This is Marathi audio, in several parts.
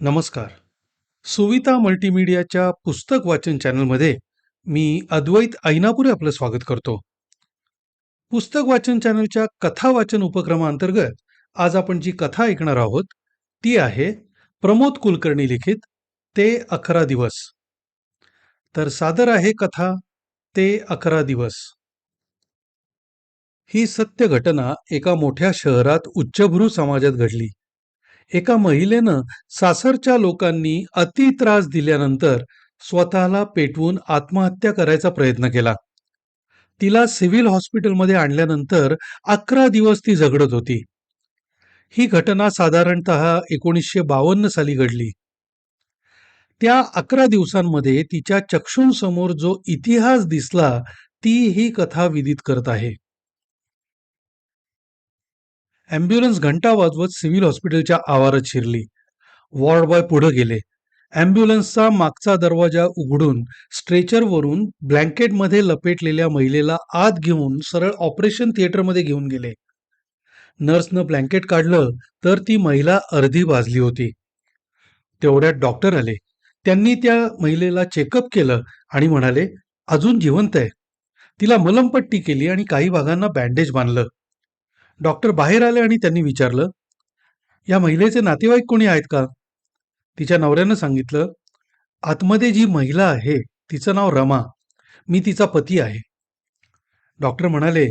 नमस्कार. सुविता मल्टीमीडियाच्या पुस्तक वाचन चॅनलमध्ये मी अद्वैत ऐनापुरे आपलं स्वागत करतो. पुस्तक वाचन चॅनलच्या कथा वाचन उपक्रमाअंतर्गत आज आपण जी कथा ऐकणार आहोत ती आहे प्रमोद कुलकर्णी लिखित ते अकरा दिवस. तर सादर आहे कथा ते अकरा दिवस. ही सत्य घटना एका मोठ्या शहरात उच्चभ्रू समाजात घडली. एका महिलेनं सासरच्या लोकांनी अति त्रास दिल्यानंतर स्वतःला पेटवून आत्महत्या करायचा प्रयत्न केला. तिला सिव्हिल हॉस्पिटलमध्ये आणल्यानंतर अकरा दिवस ती झगडत होती. ही घटना साधारणत एकोणीसशे बावन्न साली घडली. त्या अकरा दिवसांमध्ये तिच्या चक्षूंसमोर जो इतिहास दिसला ती ही कथा विदित करत आहे. ॲम्ब्युलन्स घंटा वाजवत सिव्हिल हॉस्पिटलच्या आवारात शिरली. वॉर्ड बॉय पुढे गेले. ॲम्ब्युलन्सचा मागचा दरवाजा उघडून स्ट्रेचरवरून ब्लँकेटमध्ये लपेटलेल्या महिलेला आत घेऊन सरळ ऑपरेशन थिएटरमध्ये घेऊन गेले. नर्सनं ब्लँकेट काढलं तर ती महिला अर्धी भाजली होती. तेवढ्यात डॉक्टर आले. त्यांनी त्या महिलेला चेकअप केलं आणि म्हणाले अजून जिवंत आहे. तिला मलमपट्टी केली आणि काही भागांना बँडेज बांधलं. डॉक्टर बाहेर आले आणि त्यांनी विचारलं या महिलेचे नातेवाईक कोणी आहेत का? तिच्या नवऱ्यानं सांगितलं आतमध्ये जी महिला आहे तिचं नाव रमा. मी तिचा पती आहे. डॉक्टर म्हणाले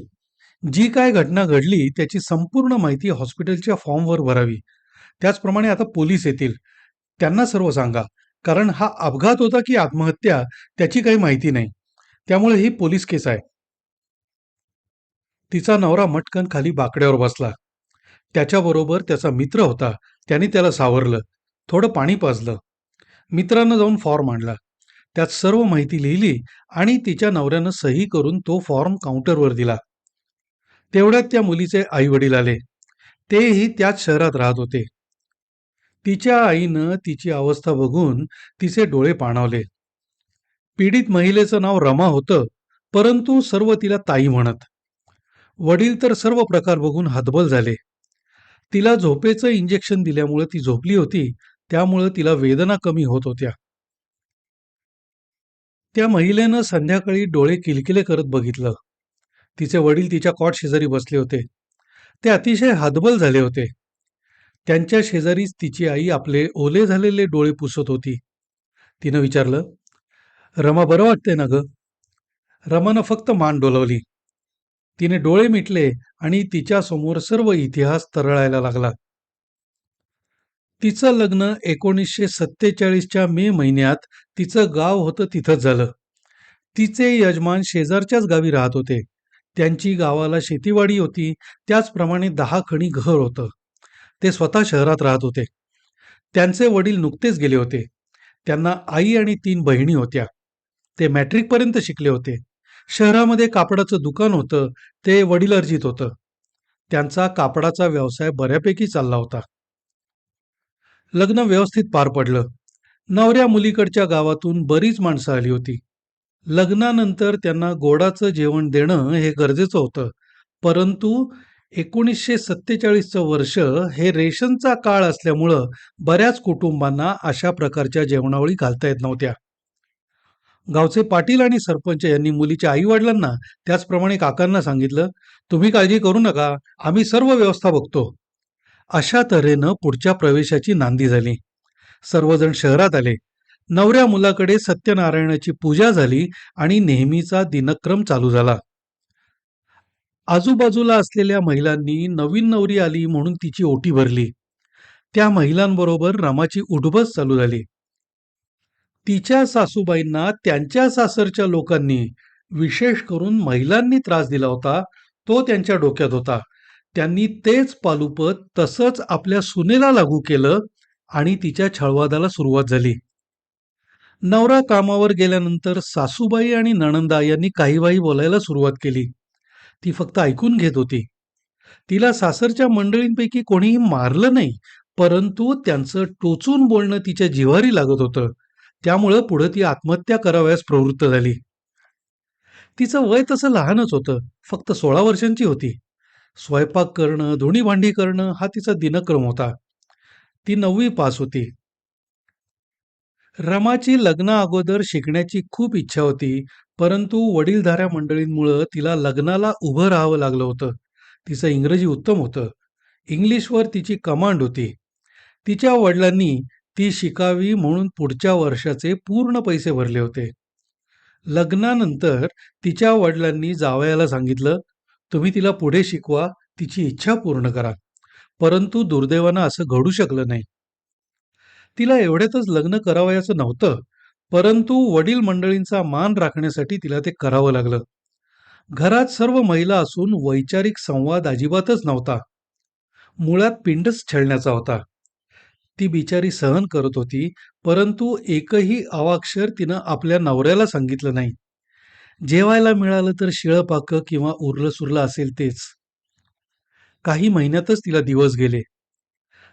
जी काय घटना घडली त्याची संपूर्ण माहिती हॉस्पिटलच्या फॉर्मवर भरावी. त्याचप्रमाणे आता पोलीस येतील. त्यांना सर्व सांगा. कारण हा अपघात होता की आत्महत्या त्याची काही माहिती नाही. त्यामुळे ही पोलीस केस आहे. तिचा नवरा मटकन खाली बाकड्यावर बसला. त्याच्याबरोबर त्याचा मित्र होता. त्याने त्याला सावरलं. थोडं पाणी पाजलं. मित्रानं जाऊन फॉर्म आणला. त्यात सर्व माहिती लिहिली आणि तिच्या नवऱ्यानं सही करून तो फॉर्म काउंटरवर दिला. तेवढ्यात त्या मुलीचे आई वडील आले. तेही त्याच शहरात राहत होते. तिच्या आईनं तिची अवस्था बघून तिचे डोळे पाणावले. पीडित महिलेचं नाव रमा होतं परंतु सर्व तिला ताई म्हणत. वडील तर सर्व प्रकार बघून हतबल झाले. तिला झोपेचं इंजेक्शन दिल्यामुळे ती झोपली होती त्यामुळे तिला वेदना कमी होत होत्या. त्या महिलेनं संध्याकाळी डोळे किलकिले करत बघितलं. तिचे वडील तिच्या कॉट शेजारी बसले होते. ते अतिशय हतबल झाले होते. त्यांच्या शेजारीच तिची आई आपले ओले झालेले डोळे पुसत होती. तिनं विचारलं रमा बरं वाटतंय ना ग? रमानं फक्त मान डोलवली. तिने डोळे मिटले आणि तिच्यासमोर सर्व इतिहास तरळायला लागला. तिचं लग्न एकोणीसशे सत्तेचाळीसच्या मे महिन्यात तिचं गाव होतं तिथंच झालं. तिचे यजमान शेजारच्याच गावी राहत होते. त्यांची गावाला शेतीवाडी होती. त्याचप्रमाणे दहा खणी घर होतं. ते स्वतः शहरात राहत होते. त्यांचे वडील नुकतेच गेले होते. त्यांना आई आणि तीन बहिणी होत्या. ते मॅट्रिकपर्यंत शिकले होते. शहरामध्ये कापडाचं दुकान होतं ते वडील अर्जित होतं. त्यांचा कापडाचा व्यवसाय बऱ्यापैकी चालला होता. लग्न व्यवस्थित पार पडलं. नवऱ्या मुलीकडच्या गावातून बरीच माणसं आली होती. लग्नानंतर त्यांना गोडाचं जेवण देणं हे गरजेचं होतं. परंतु एकोणीसशे सत्तेचाळीसचं वर्ष हे रेशनचा काळ असल्यामुळं बऱ्याच कुटुंबांना अशा प्रकारच्या जेवणावळी घालता येत नव्हत्या. गावचे पाटील आणि सरपंच यांनी मुलीच्या आई वडिलांना त्याचप्रमाणे काकांना सांगितलं तुम्ही काळजी करू नका आम्ही सर्व व्यवस्था बघतो. अशा तऱ्हेनं पुढच्या प्रवेशाची नांदी झाली. सर्वजण शहरात आले. नवऱ्या मुलाकडे सत्यनारायणाची पूजा झाली आणि नेहमीचा दिनक्रम चालू झाला. आजूबाजूला असलेल्या महिलांनी नवीन नवरी आली म्हणून तिची ओटी भरली. त्या महिलांबरोबर रमाची उठबस चालू झाली. तिच्या सासूबाईंना त्यांच्या सासरच्या लोकांनी विशेष करून महिलांनी त्रास दिला होता तो त्यांच्या डोक्यात होता. त्यांनी तेच पालुपत तसंच आपल्या सुनेला लागू केलं आणि तिच्या छळवादाला सुरुवात झाली. नवरा कामावर गेल्यानंतर सासूबाई आणि नणंदा यांनी काही बाई बोलायला सुरुवात केली. ती फक्त ऐकून घेत होती. तिला सासरच्या मंडळींपैकी कोणीही मारलं नाही परंतु त्यांचं टोचून बोलणं तिच्या जिव्हारी लागत होतं. त्यामुळं पुढे ती आत्महत्या करावयास प्रवृत्त झाली. तिचं वय तसं लहानच होतं फक्त सोळा वर्षांची होती. स्वयंपाक करणं धुणी भांडी करणं हा तिचा दिनक्रम होता. ती नववी पास होती. रमाची लग्ना अगोदर शिकण्याची खूप इच्छा होती परंतु वडीलधाऱ्या मंडळींमुळं तिला लग्नाला उभं राहावं लागलं होतं. तिचं इंग्रजी उत्तम होतं. इंग्लिशवर तिची कमांड होती. तिच्या वडिलांनी ती शिकावी म्हणून पुढच्या वर्षाचे पूर्ण पैसे भरले होते. लग्नानंतर तिच्या वडिलांनी जावयाला सांगितलं तुम्ही तिला पुढे शिकवा तिची इच्छा पूर्ण करा. परंतु दुर्दैवानं असं घडू शकलं नाही. तिला एवढ्यातच लग्न करावयाचं नव्हतं परंतु वडील मंडळींचा मान राखण्यासाठी तिला ते करावं लागलं. घरात सर्व महिला असून वैचारिक संवाद अजिबातच नव्हता. मुळात पिंडच छळण्याचा होता. ती बिचारी सहन करत होती परंतु एकही अवाक्षर तिनं आपल्या नवऱ्याला सांगितलं नाही. जेवायला मिळालं तर शिळपाकं किंवा उरलं सुरलं असेल तेच. काही महिन्यातच तिला दिवस गेले.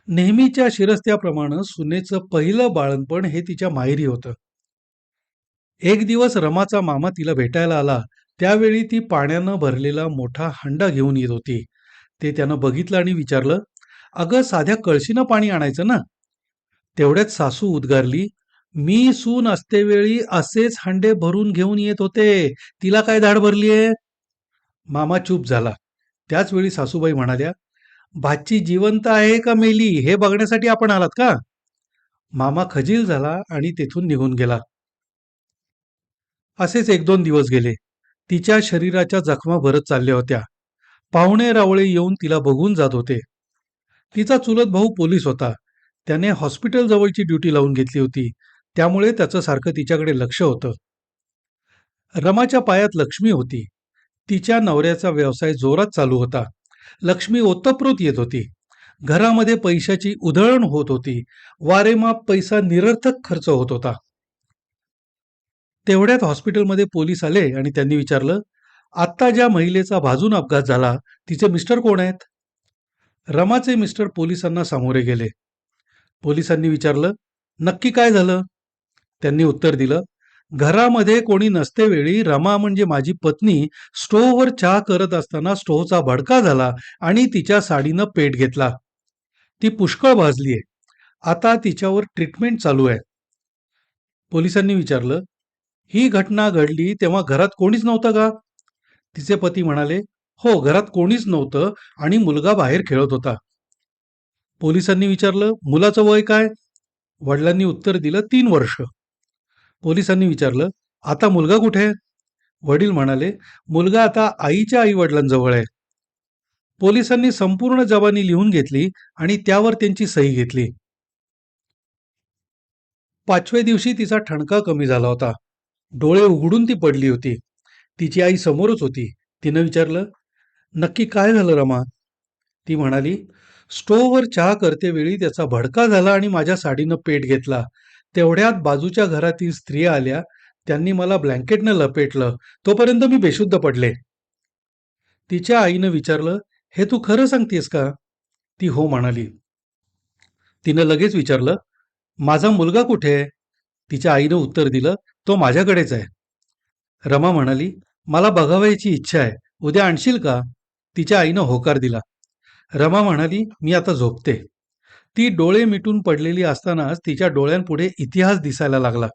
नेहमीच्या शिरस्त्याप्रमाणे सुनेचं पहिलं बाळणपण हे तिच्या माहेरी होतं. एक दिवस रमाचा मामा तिला भेटायला आला. त्यावेळी ती पाण्यानं भरलेला मोठा हंडा घेऊन येत होती. ते त्यानं बघितलं आणि विचारलं अगं साध्या कळशीनं पाणी आणायचं ना? तेवढ्यात सासू उद्गारली मी सून असतेवेळी असेच हंडे भरून घेऊन येत होते. तिला काय धाड भरलीये? मामा चूप झाला. त्याच वेळी सासूबाई म्हणाल्या भाची जिवंत आहे का मेली? हे बघण्यासाठी आपण आलात का? मामा खजील झाला आणि तेथून निघून गेला. असेच एक दोन दिवस गेले. तिच्या शरीराच्या जखमा भरत चालल्या होत्या. पाहुणे रावळे येऊन तिला बघून जात होते. तिचा चुलत भाऊ पोलीस होता. त्याने हॉस्पिटल जवळची ड्युटी लावून घेतली होती. त्यामुळे त्याचं सारखं तिच्याकडे लक्ष होतं. रमाच्या पायात लक्ष्मी होती. तिच्या नवऱ्याचा व्यवसाय जोरात चालू होता. लक्ष्मी ओतप्रोत येत होती. घरामध्ये पैशाची उधळण होत होती. वारेमाप पैसा निरर्थक खर्च होत होता. तेवढ्यात हॉस्पिटलमध्ये पोलीस आले आणि त्यांनी विचारलं आत्ता ज्या महिलेचा भाजून अपघात झाला तिचे मिस्टर कोण आहेत? रमाचे मिस्टर पोलिसांना सामोरे गेले. पोलिसांनी विचारलं नक्की काय झालं? त्यांनी उत्तर दिलं घरामध्ये कोणी नसते वेळी रमा म्हणजे माझी पत्नी स्टोव्हवर चहा करत असताना स्टोव्हचा भडका झाला आणि तिच्या साडीनं पेट घेतला. ती पुष्कळ भाजलीये. आता तिच्यावर ट्रीटमेंट चालू आहे. पोलिसांनी विचारलं ही घटना घडली तेव्हा घरात कोणीच नव्हतं का? तिचे पती म्हणाले हो घरात कोणीच नव्हतं आणि मुलगा बाहेर खेळत होता. पोलिसांनी विचारलं मुलाचं वय काय? वडिलांनी उत्तर दिलं तीन वर्ष. पोलिसांनी विचारलं आता मुलगा कुठे आहे? वडील म्हणाले मुलगा आता आईच्या आई वडिलांजवळ आहे. पोलिसांनी संपूर्ण जबानी लिहून घेतली आणि त्यावर त्यांची सही घेतली. पाचव्या दिवशी तिचा ठणका कमी झाला होता. डोळे उघडून ती पडली होती. तिची आई समोरच होती. तिनं विचारलं नक्की काय झालं रमा? ती म्हणाली स्टोव्हवर चहा करतेवेळी त्याचा भडका झाला आणि माझ्या साडीनं पेट घेतला. तेवढ्यात बाजूच्या घरातील स्त्रिया आल्या. त्यांनी मला ब्लँकेटनं लपेटलं. तोपर्यंत मी बेशुद्ध पडले. तिच्या आईनं विचारलं हे तू खरं सांगतेस का? ती हो म्हणाली. तिनं लगेच विचारलं माझा मुलगा कुठे आहे? तिच्या आईनं उत्तर दिलं तो माझ्याकडेच आहे. रमा म्हणाली मला बघावायची इच्छा आहे. उद्या आणशील का? तिच्या आईनं होकार दिला. रमा म्हणाली मी आता झोपते. ती डोळे मिटून पडलेली असतानाच तिच्या डोळ्यांपुढे इतिहास दिसायला लागला.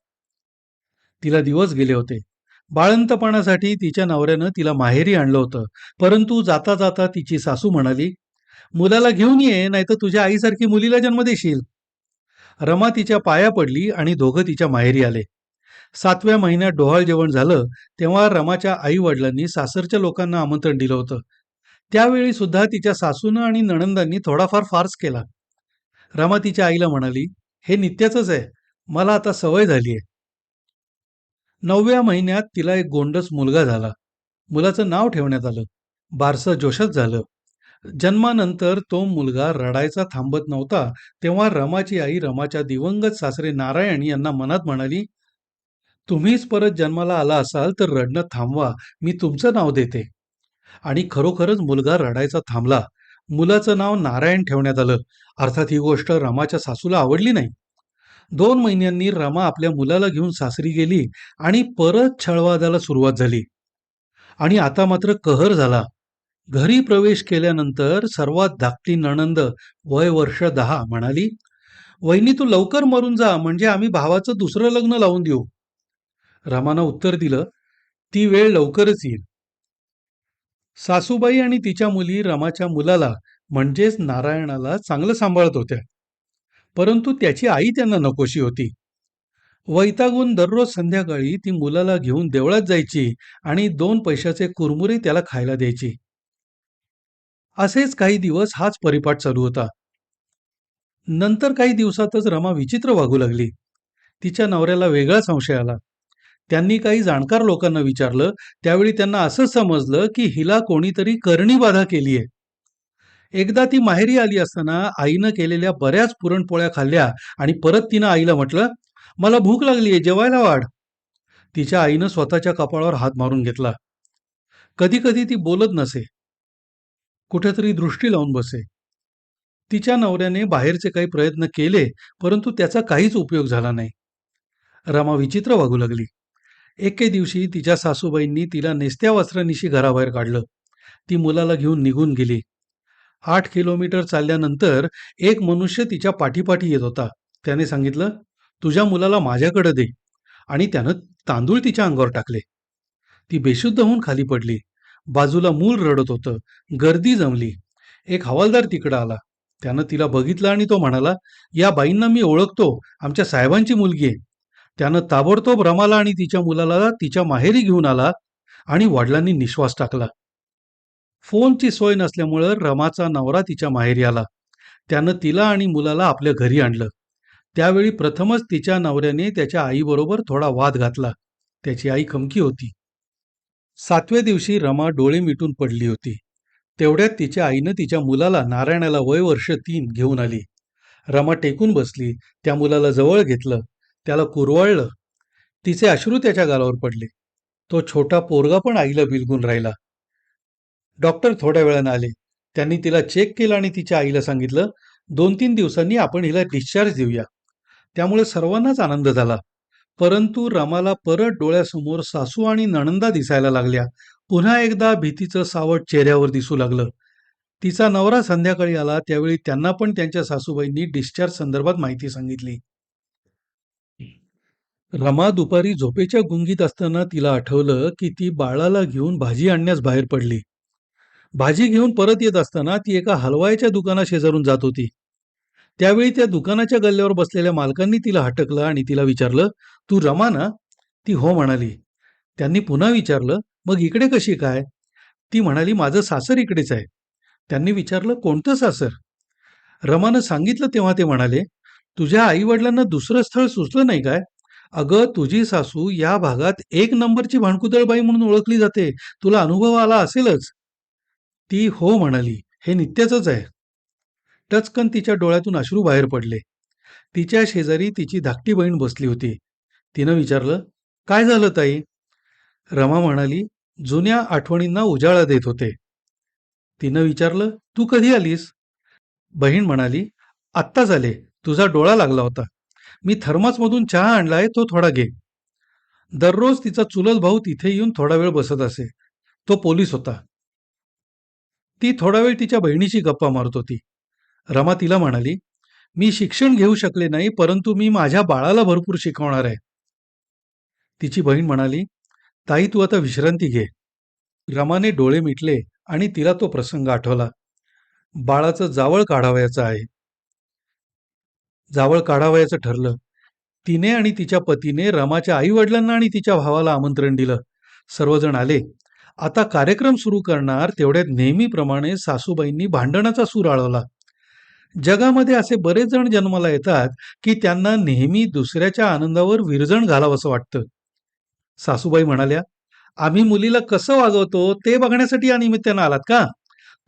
तिला दिवस गेले होते. बाळंतपणासाठी तिच्या नवऱ्यानं तिला माहेरी आणलं होतं. परंतु जाता जाता तिची सासू म्हणाली मुलाला घेऊन ये नाहीतर तुझ्या आईसारखी मुलीला जन्म देशील. रमा तिच्या पाया पडली आणि दोघं तिच्या माहेरी आले. सातव्या महिन्यात डोहाळ जेवण झालं तेव्हा रमाच्या आई वडिलांनी सासरच्या लोकांना आमंत्रण दिलं होतं. त्यावेळी सुद्धा तिच्या सासूनं आणि नणंदांनी थोडाफार फार्स केला. रमा तिच्या आईला म्हणाली हे नित्याचंच आहे. मला आता सवय झाली आहे. नवव्या महिन्यात तिला एक गोंडस मुलगा झाला. मुलाचं नाव ठेवण्यात आलं. बारसं जोशच झालं. जन्मानंतर तो मुलगा रडायचा थांबत नव्हता तेव्हा रमाची आई रमाच्या दिवंगत सासरे नारायण यांना मनात म्हणाली तुम्हीच परत जन्माला आला असाल तर रडणं थांबवा. मी तुमचं नाव देते. आणि खरोखरच मुलगा रडायचा थांबला. मुलाचं नाव नारायण ठेवण्यात आलं. अर्थात ही गोष्ट रमाच्या सासूला आवडली नाही. दोन महिन्यांनी रमा आपल्या मुलाला घेऊन सासरी गेली आणि परत छळवादाला सुरुवात झाली. आणि आता मात्र कहर झाला. घरी प्रवेश केल्यानंतर सर्वात धाकटी नणंद वय वर्ष दहा म्हणाली वहिनी तू लवकर मरून जा म्हणजे आम्ही भावाचं दुसरं लग्न लावून देऊ. रमानं उत्तर दिलं ती वेळ लवकरच येईल. सासूबाई आणि तिच्या मुली रमाच्या मुलाला म्हणजेच नारायणाला चांगलं सांभाळत होत्या. परंतु त्याची आई त्यांना नकोशी होती. वैतागून दररोज संध्याकाळी ती मुलाला घेऊन देवळात जायची आणि दोन पैशाचे कुरमुरे त्याला खायला द्यायची. असेच काही दिवस हाच परिपाठ चालू होता. नंतर काही दिवसातच रमा विचित्र वागू लागली. तिच्या नवऱ्याला वेगळा संशय आला. त्यांनी काही जाणकार लोकांना विचारलं त्यावेळी त्यांना असं समजलं की हिला कोणीतरी करणी बाधा केली आहे. एकदा ती माहेरी आली असताना आईनं केलेल्या बऱ्याच पुरणपोळ्या खाल्ल्या आणि परत तिनं आईला म्हटलं मला भूक लागली आहे जेवायला वाढ. तिच्या आईनं स्वतःच्या कपाळावर हात मारून घेतला. कधी कधी ती बोलत नसे. कुठेतरी दृष्टी लावून बसे. तिच्या नवऱ्याने बाहेरचे काही प्रयत्न केले परंतु त्याचा काहीच उपयोग झाला नाही. रमा विचित्र वागू लागली. एके दिवशी तिच्या सासूबाईंनी तिला नेसत्या वस्त्रानिशी घराबाहेर काढलं. ती मुलाला घेऊन निघून गेली. आठ किलोमीटर चालल्यानंतर एक मनुष्य तिच्या पाठीपाठी येत होता. त्याने सांगितलं तुझ्या मुलाला माझ्याकडे दे. आणि त्यानं तांदूळ तिच्या अंगावर टाकले. ती बेशुद्ध होऊन खाली पडली. बाजूला मूल रडत होतं. गर्दी जमली. एक हवालदार तिकडं आला. त्यानं तिला बघितलं आणि तो म्हणाला या बाईंना मी ओळखतो. आमच्या साहेबांची मुलगी आहे. त्यानं ताबडतोब रमाला आणि तिच्या मुलाला तिच्या माहेरी घेऊन आला आणि वडिलांनी निश्वास टाकला. फोनची सोय नसल्यामुळं रमाचा नवरा तिच्या माहेरी आला. त्यानं तिला आणि मुलाला आपल्या घरी आणलं. त्यावेळी प्रथमच तिच्या नवऱ्याने त्याच्या आईबरोबर थोडा वाद घातला. त्याची आई खमकी होती. सातव्या दिवशी रमा डोळे मिटून पडली होती. तेवढ्यात तिच्या आईनं तिच्या मुलाला नारायणाला वय वर्ष तीन घेऊन आली. रमा टेकून बसली. त्या मुलाला जवळ घेतलं. त्याला कुरवळलं. तिचे अश्रू त्याच्या गालावर पडले. तो छोटा पोरगा पण आईला बिलगून राहिला. डॉक्टर थोड्या वेळानं आले. त्यांनी तिला चेक केलं आणि तिच्या आईला सांगितलं दोन तीन दिवसांनी आपण हिला डिस्चार्ज देऊया. त्यामुळे सर्वांनाच आनंद झाला. परंतु रमाला परत डोळ्यासमोर सासू आणि नणंदा दिसायला लागल्या. पुन्हा एकदा भीतीचं सावट चेहऱ्यावर दिसू लागलं. तिचा नवरा संध्याकाळी आला. त्यावेळी त्यांना पण त्यांच्या सासूबाईंनी डिस्चार्ज संदर्भात माहिती सांगितली. रमा दुपारी झोपेच्या गुंगीत असताना तिला आठवलं की ती बाळाला घेऊन भाजी आणण्यास बाहेर पडली. भाजी घेऊन परत येत असताना ती एका हलवायच्या दुकाना शेजारून जात होती. त्यावेळी त्या दुकानाच्या गल्ल्यावर बसलेल्या मालकांनी तिला हटकलं आणि तिला विचारलं तू रमा ना? ती हो म्हणाली. त्यांनी पुन्हा विचारलं मग इकडे कशी काय? ती म्हणाली माझं सासर इकडेच आहे. त्यांनी विचारलं कोणतं सासर? रमानं सांगितलं तेव्हा ते म्हणाले तुझ्या आईवडिलांना दुसरं स्थळ सुचलं नाही काय? अगं तुझी सासू या भागात एक नंबरची भांडकुदळबाई म्हणून ओळखली जाते. तुला अनुभव आला असेलच. ती हो म्हणाली. हे नित्याचंच आहे. टचकन तिच्या डोळ्यातून अश्रू बाहेर पडले. तिच्या शेजारी तिची धाकटी बहीण बसली होती. तिनं विचारलं काय झालं ताई? रमा म्हणाली जुन्या आठवणींना उजाळा देत होते. तिनं विचारलं तू कधी आलीस? बहीण म्हणाली आत्ता झाले. तुझा डोळा लागला होता. मी थर्मासमधून चहा आणलाय तो थोडा घे. दररोज तिचा चुलत भाऊ तिथे येऊन थोडा वेळ बसत असे. तो पोलीस होता. ती थोडा वेळ तिच्या बहिणीशी गप्पा मारत होती. रमा तिला म्हणाली मी शिक्षण घेऊ शकले नाही परंतु मी माझ्या बाळाला भरपूर शिकवणार आहे. तिची बहीण म्हणाली ताई तू आता विश्रांती घे. रमाने डोळे मिटले आणि तिला तो प्रसंग आठवला. बाळाचं जावळ काढावयाचं आहे. जावळ काढावयाचं ठरलं. तिने आणि तिच्या पतीने रमाच्या आईवडिलांना आणि तिच्या भावाला आमंत्रण दिलं. सर्वजण आले. आता कार्यक्रम सुरू करणार तेवढ्यात नेहमीप्रमाणे सासूबाईंनी भांडणाचा सूर आळवला. जगामध्ये असे बरेच जण जन्माला येतात की त्यांना नेहमी दुसऱ्याच्या आनंदावर विरजण घालावंसं वाटतं. सासूबाई म्हणाल्या आम्ही मुलीला कसं वागवतो ते बघण्यासाठी या निमित्तानं आलात का?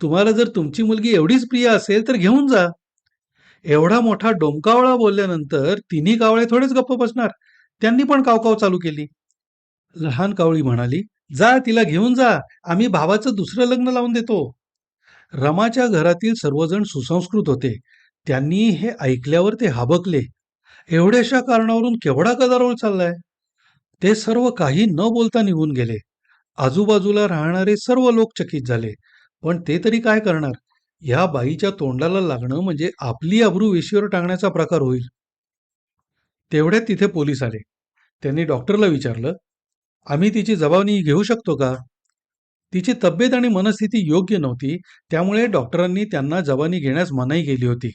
तुम्हाला जर तुमची मुलगी एवढीच प्रिय असेल तर घेऊन जा. एवढा मोठा डोमकावळा बोलल्यानंतर तिन्ही कावळे थोडेच गप्प बसणार. त्यांनी पण कावकाव चालू केली. लहान कावळी म्हणाली जा तिला घेऊन जा. आम्ही भावाचं दुसरं लग्न लावून देतो. रमाच्या घरातील सर्वजण सुसंस्कृत होते. त्यांनी हे ऐकल्यावर ते हाबकले. एवढ्याशा कारणावरून केवढा गदारोळ चाललाय? ते सर्व काही न बोलता निघून गेले. आजूबाजूला राहणारे सर्व लोक चकित झाले. पण ते तरी काय करणार? ह्या बाईच्या तोंडाला लागणं म्हणजे आपली अब्रू वेशीवर टाकण्याचा प्रकार होईल. तेवढ्यात तिथे पोलीस आले. त्यांनी डॉक्टरला विचारलं आम्ही तिची जबाबदारी घेऊ शकतो का? तिची तब्येत आणि मनस्थिती योग्य नव्हती त्यामुळे डॉक्टरांनी त्यांना जबानी घेण्यास मनाई केली होती.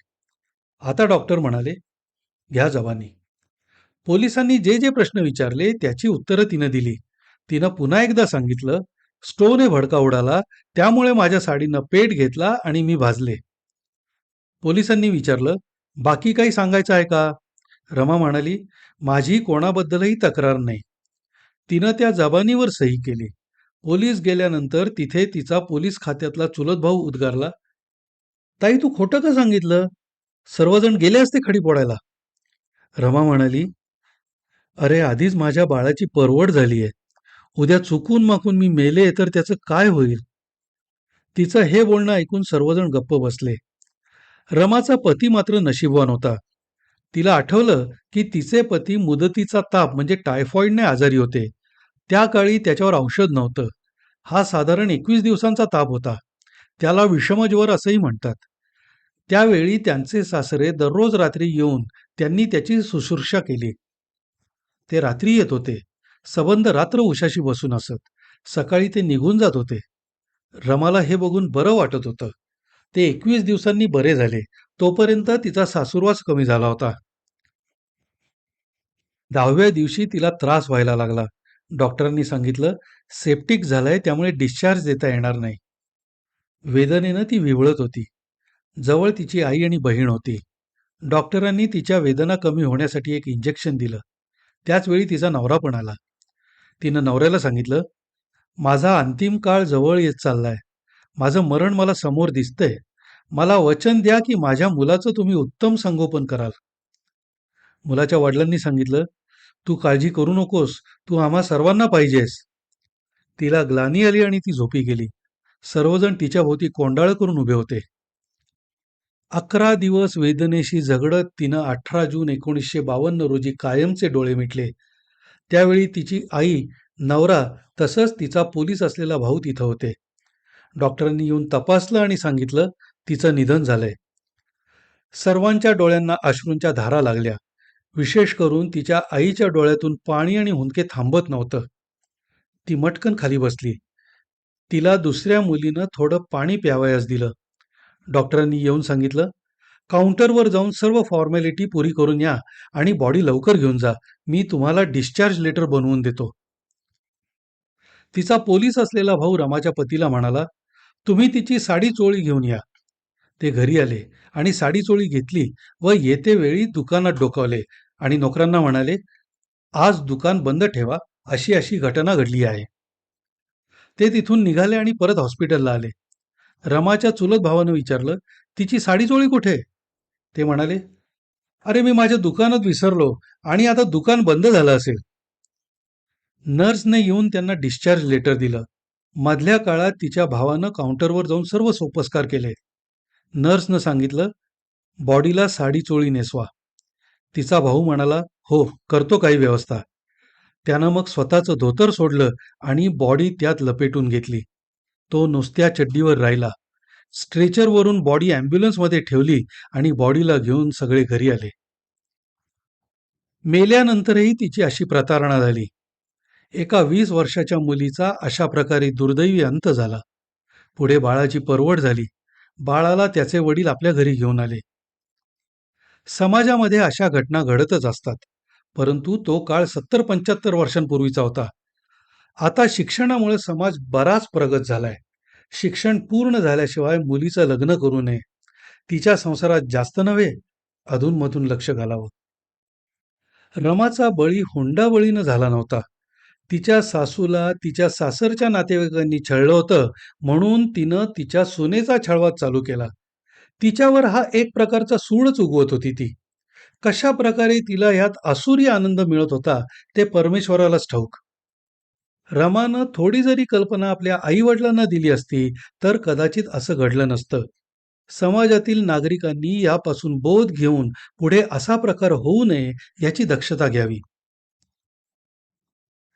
आता डॉक्टर म्हणाले घ्या जबानी. पोलिसांनी जे जे प्रश्न विचारले त्याची उत्तरं तिनं दिली. तिनं पुन्हा एकदा सांगितलं स्टोने भडका उडाला. त्यामुळे माझ्या साडीनं पेट घेतला आणि मी भाजले. पोलिसांनी विचारलं बाकी काही सांगायचं आहे का? रमा म्हणाली माझी कोणाबद्दलही तक्रार नाही. तिनं त्या जबानीवर सही केली. पोलीस गेल्यानंतर तिथे तिचा पोलीस खात्यातला चुलत भाऊ उद्गारला ताई तू खोटं का सांगितलं? सर्वजण गेले असते खडी पोडायला रमा म्हणाली अरे आधीच माझ्या बाळाची परवड झाली आहे उद्या चुकून माकून मी मेले तर त्याचं काय होईल? तिचं हे बोलणं ऐकून सर्वजण गप्प बसले. रमाचा पती मात्र नशीबवान होता. तिला आठवलं की तिचे पती मुदतीचा ताप म्हणजे टायफॉईडने आजारी होते. त्या काळी त्याच्यावर औषध नव्हतं. हा साधारण एकवीस दिवसांचा ताप होता. त्याला विषमज्वर असंही म्हणतात. त्यावेळी त्यांचे सासरे दररोज रात्री येऊन त्यांनी त्याची शुश्रूषा केली. ते रात्री येत होते. सबंध रात्र उशाशी बसून असत. सकाळी ते निघून जात होते. रमाला हे बघून बरं वाटत होतं. ते एकवीस दिवसांनी बरे झाले. तोपर्यंत तिचा सासूरवास कमी झाला होता. दहाव्या दिवशी तिला त्रास व्हायला लागला. डॉक्टरांनी सांगितलं सेप्टिक झालंय त्यामुळे डिस्चार्ज देता येणार नाही. वेदनेनं ती विवळत होती. जवळ तिची आई आणि बहीण होती. डॉक्टरांनी तिच्या वेदना कमी होण्यासाठी एक इंजेक्शन दिलं. त्याचवेळी तिचा नवरा पण आला. तिनं नवऱ्याला सांगितलं माझा अंतिम काळ जवळ येत चाललाय. माझं मरण मला समोर दिसतंय. मला वचन द्या की माझ्या मुलाचं तुम्ही उत्तम संगोपन कराल. मुलाच्या वडिलांनी सांगितलं तू काळजी करू नकोस. तू आम्हा सर्वांना पाहिजेस. तिला ग्लानी आली आणि ती झोपी गेली. सर्वजण तिच्या भोवती कोंडाळ करून उभे होते. अकरा दिवस वेदनेशी झगडत तिनं अठरा जून एकोणीसशे बावन्न रोजी कायमचे डोळे मिटले. त्यावेळी तिची आई नवरा तसंच तिचा पोलीस असलेला भाऊ तिथं होते. डॉक्टरांनी येऊन तपासलं आणि सांगितलं तिचं निधन झालंय. सर्वांच्या डोळ्यांना अश्रूंच्या धारा लागल्या. विशेष करून तिच्या आईच्या डोळ्यातून पाणी आणि हुंदके थांबत नव्हतं. ती मटकन खाली बसली. तिला दुसऱ्या मुलीनं थोडं पाणी प्यावयास दिलं. डॉक्टरांनी येऊन सांगितलं काउंटरवर जाऊन सर्व फॉर्मॅलिटी पुरी करून या आणि बॉडी लवकर घेऊन जा. मी तुम्हाला डिस्चार्ज लेटर बनवून देतो. तिचा पोलीस असलेला भाऊ रमाच्या पतीला म्हणाला तुम्ही तिची साडी चोळी घेऊन या. ते घरी आले आणि साडी चोळी घेतली व येते वेळी दुकानात डोकावले आणि नोकरांना म्हणाले आज दुकान बंद ठेवा अशी अशी घटना घडली आहे. ते तिथून निघाले आणि परत हॉस्पिटलला आले. रमाच्या चुलत भावानं विचारलं तिची साडी चोळी कुठे? ते म्हणाले अरे मी माझ्या दुकानात विसरलो आणि आता दुकान बंद झालं असेल. नर्सने येऊन त्यांना डिस्चार्ज लेटर दिलं. मधल्या काळात तिच्या भावानं काउंटरवर जाऊन सर्व सोपस्कार केले. नर्सनं सांगितलं बॉडीला साडी चोळी नेसवा. तिचा भाऊ म्हणाला हो करतो काही व्यवस्था. त्यानं मग स्वतःचं धोतर सोडलं आणि बॉडी त्यात लपेटून घेतली. तो नुसत्या चड्डीवर राहिला. स्ट्रेचरवरून बॉडी ॲम्ब्युलन्समध्ये ठेवली आणि बॉडीला घेऊन सगळे घरी आले. मेल्यानंतरही तिची अशी प्रतारणा झाली. एका वीस वर्षाच्या मुलीचा अशा प्रकारे दुर्दैवी अंत झाला. पुढे बाळाची परवड झाली. बाळाला त्याचे वडील आपल्या घरी घेऊन आले. समाजामध्ये अशा घटना घडतच असतात. परंतु तो काळ सत्तर पंच्याहत्तर वर्षांपूर्वीचा होता. आता शिक्षणामुळे समाज बराच प्रगत झालाय. शिक्षण पूर्ण झाल्याशिवाय मुलीचं लग्न करू नये. तिच्या संसारात जास्त नव्हे अधूनमधून लक्ष घालावं. रमाचा बळी हुंडाबळीनं झाला नव्हता. तिच्या सासूला तिच्या सासरच्या नातेवाईकांनी छळलं होतं म्हणून तिनं तिच्या सुनेचा छळवाद चालू केला. तिच्यावर हा एक प्रकारचा सूडच उगवत होती ती. कशा प्रकारे तिला ह्यात आसुरी आनंद मिळत होता ते परमेश्वरालाच ठाऊक. रमानं थोडी जरी कल्पना आपल्या आईवडिलांना दिली असती तर कदाचित असं घडलं नसतं. समाजातील नागरिकांनी यापासून बोध घेऊन पुढे असा प्रकार होऊ नये याची दक्षता घ्यावी.